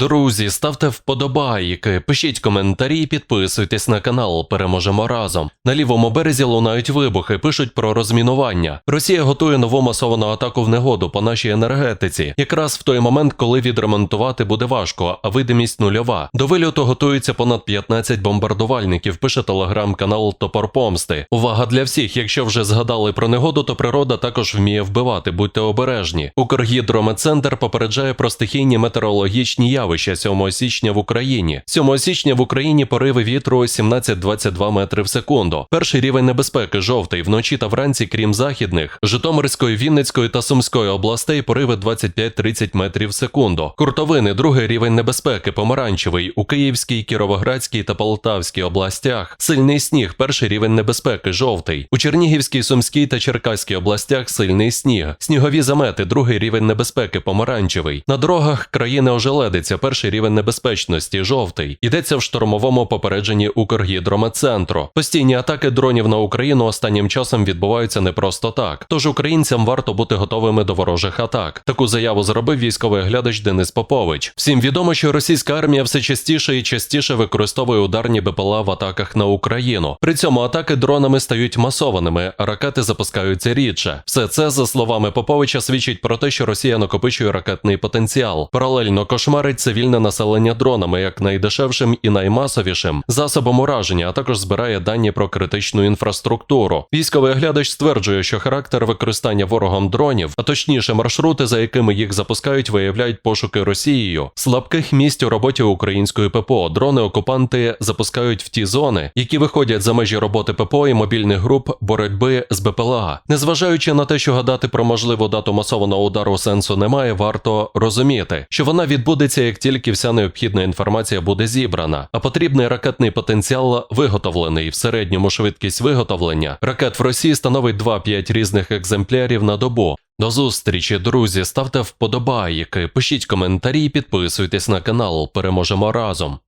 Друзі, ставте вподобайки, пишіть коментарі, підписуйтесь на канал. Переможемо разом. На лівому березі лунають вибухи, пишуть про розмінування. Росія готує нову масовану атаку в негоду по нашій енергетиці, якраз в той момент, коли відремонтувати буде важко, а видимість нульова. До вильоту готується понад 15 бомбардувальників. Пише телеграм-канал Топор Помсти. Увага для всіх! Якщо вже згадали про негоду, то природа також вміє вбивати. Будьте обережні. Укргідрометцентр попереджає про стихійні метеорологічні явища 7 січня в Україні. 7 січня в Україні пориви вітру 17-22 метри в секунду. Перший рівень небезпеки жовтий вночі та вранці, крім західних, Житомирської, Вінницької та Сумської областей пориви 25-30 метрів в секунду. Куртовини, другий рівень небезпеки, помаранчевий у Київській, Кіровоградській та Полтавській областях. Сильний сніг, перший рівень небезпеки, жовтий. У Чернігівській, Сумській та Черкаській областях сильний сніг. Снігові замети, другий рівень небезпеки, помаранчевий. На дорогах країни ожеледиться, перший рівень небезпечності, жовтий. Йдеться в штурмовому попередженні Укргідрометцентру. Постійні атаки дронів на Україну останнім часом відбуваються не просто так. Тож українцям варто бути готовими до ворожих атак. Таку заяву зробив військовий глядач Денис Попович. Всім відомо, що російська армія все частіше і частіше використовує ударні БПЛА в атаках на Україну. При цьому атаки дронами стають масованими, а ракети запускаються рідше. Все це, за словами Поповича, свідчить про те, що Росія накопичує ракетний потенціал. Паралельно кошмарить цивільне населення дронами як найдешевшим і наймасовішим засобом ураження, а також збирає дані про критичну інфраструктуру. Військовий оглядач стверджує, що характер використання ворогом дронів, а точніше маршрути, за якими їх запускають, виявляють пошуки Росією. Слабких місць у роботі української ППО дрони окупанти запускають в ті зони, які виходять за межі роботи ППО і мобільних груп боротьби з БПЛА. Незважаючи на те, що гадати про можливу дату масованого удару сенсу немає, варто розуміти, що вона відбудеться як тільки вся необхідна інформація буде зібрана, а потрібний ракетний потенціал виготовлений. В середньому швидкість виготовлення ракет в Росії становить 2-5 різних екземплярів на добу. До зустрічі, друзі, ставте вподобайки, пишіть коментарі, підписуйтесь на канал. Переможемо разом.